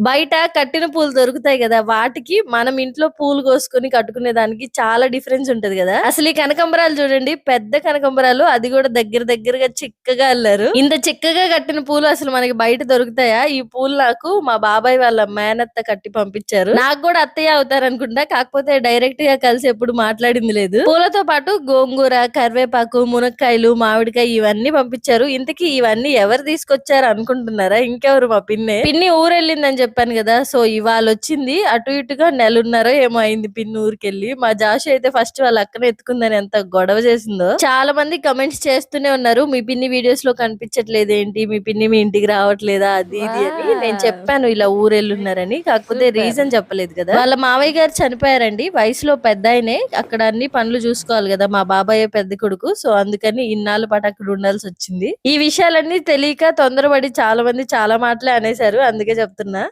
బయట కట్టిన పూలు దొరుకుతాయి కదా వాటికి మనం ఇంట్లో పూలు కోసుకొని కట్టుకునే దానికి చాలా డిఫరెన్స్ ఉంటది కదా. అసలు ఈ కనకంబరాలు చూడండి పెద్ద కనకంబరాలు అది కూడా దగ్గర దగ్గరగా చిక్కగా అల్లారు. ఇంత చిక్కగా కట్టిన పూలు అసలు మనకి బయట దొరుకుతాయా? ఈ పూలు నాకు మా బాబాయ్ వాళ్ళ మేనత్త కట్టి పంపించారు. నాకు కూడా అత్తయ్య అవుతారు అనుకుంటా కాకపోతే డైరెక్ట్గా కలిసి ఎప్పుడు మాట్లాడింది లేదు. పూలతో పాటు గోంగూర కరివేపాకు మునక్కాయలు మామిడికాయ ఇవన్నీ పంపించారు. ఇంతకీ ఇవన్నీ ఎవరు తీసుకొచ్చారు అనుకుంటున్నారా? ఇంకెవరు మా పిన్ని? పిన్ని ఊరెళ్ళిందని చెప్పాను కదా సో ఇవాళ వచ్చింది అటు ఇటుగా నెలన్నర ఏమో అయింది పిన్ని ఊరికెళ్ళి మా జాషి అయితే ఫస్ట్ వాళ్ళ అక్కన ఎత్తుకుందని ఎంత గొడవ చేసిందో. చాలా మంది కమెంట్స్ చేస్తూనే ఉన్నారు. మీ పిన్ని వీడియోస్లో కనిపించట్లేదు ఏంటి? మీ పిన్ని మీ ఇంటికి రావట్లేదా? అది ఇది అని. నేను చెప్పాను ఇలా ఊరెళ్ళున్నారని. కాకపోతే రీజన్ చెప్పలేదు కదా. వాళ్ళ మావయ్య గారు చనిపోయారండి. వయసులో పెద్ద ఆయనే అక్కడ అన్ని పనులు చూసుకోవాలి కదా మా బాబాయ్ పెద్ద కొడుకు. సో అందుకని ఇన్నాళ్ళ పాటు అక్కడ ఉండాల్సి వచ్చింది ఈ విషయాలన్నీ తెలియక తొందరపడి చాలా మంది చాలా మాటలే అనేశారు. అందుకే చెప్తున్నా.